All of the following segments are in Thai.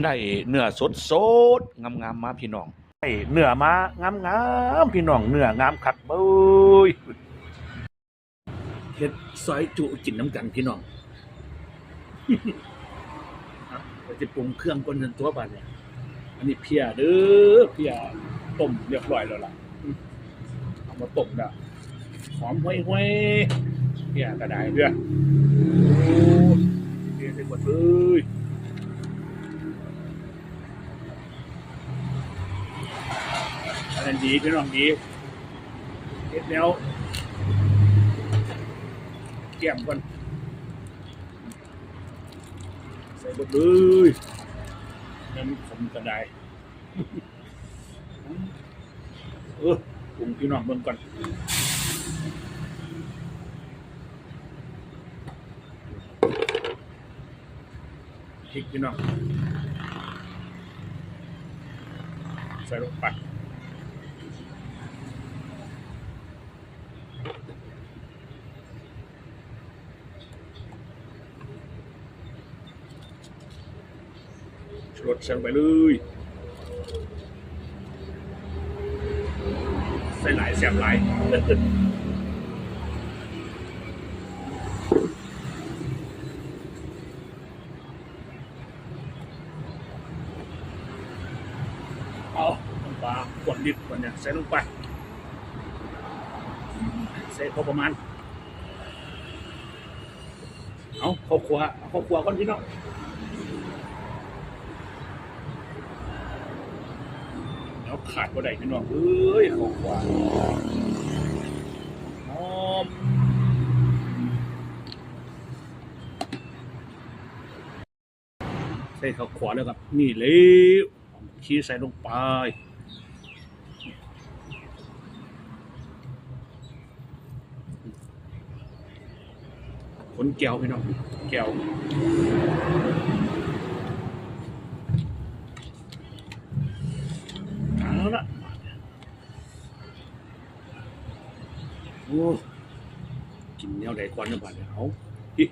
ได้เนื้อสดสดๆงามๆมาพี่น้องได้เนื้อมางามๆพี่น้องเนื้องามคักเบ้ยเฮ็ดซอยจุกินน้ำกันพี่น้องเอาเราจะปรุงเครื่องก่อนจนตัวบาดเนี่ยอันนี้เพียเด้อเพียต้มเรียบร้อยแล้วล่ะอืมเอามาต้มดะหอมห้วยๆเพียกระไดเด้อโอ้ยเพียใส่หมดเลย นนั้นดีพี่น้องดีเฮ็ดแล้วเกี่ยมก่อนใส่หมดเลยน้ำผมกระไดเออปรุงพี่น้องเบิ่งก่อนพริกพี่น้องใส่ลงไป รสใส่งไปเลยใส่หลายแซ่บหลายเอาปลาขวดลิตรขวดเนี่ยใส่ลงไป ใส่พอประมาณ เอาข้าวคั่วเอาข้าวขัวก่อนพี่น้องแล้วขาดบ่ได้พี่น้องเอ้ยข้าวคั่วหอมใส่ข้าวคั่วแล้วครับ นี่เลยชี้ใส่ลงไป นแก้วพี่น้องแก้วเอาละโอ้กินแนวใดก่อนนะบ้านเนี่ยเอาอี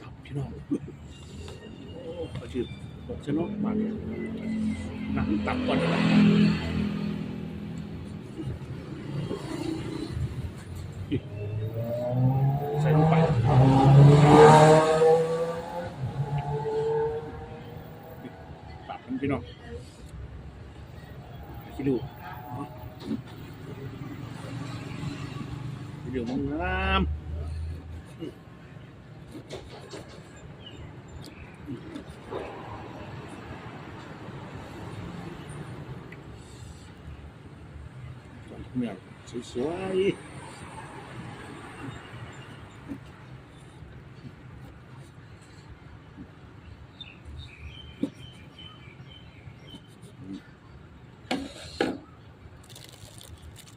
ตับพี่น้องโอ้เขาชื่อบอกชนกบ้านเนี่ยนั่งตับก่อนนะ ดูคิดดูมัน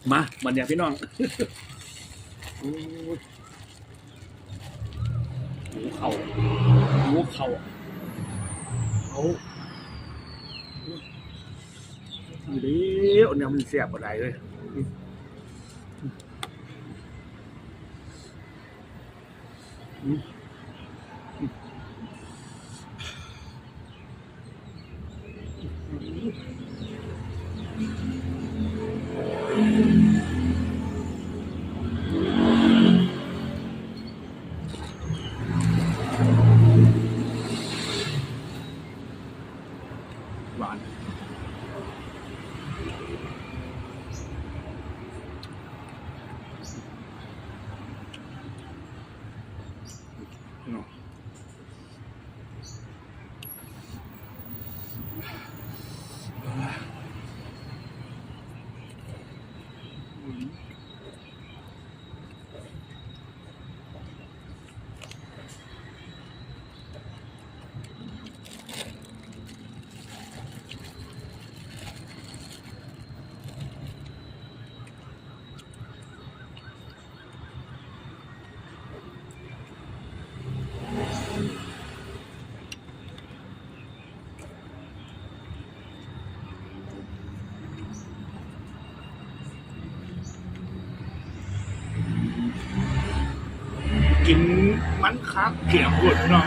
มเนี่ยาบันเนี่ยพี่น้องหมูเข่าหมูเข่าเอาเดี๋ยวเนี่ยมันเสียบอะไรเลยอื ม กินมันคักเกี่ยวหมดเนาะ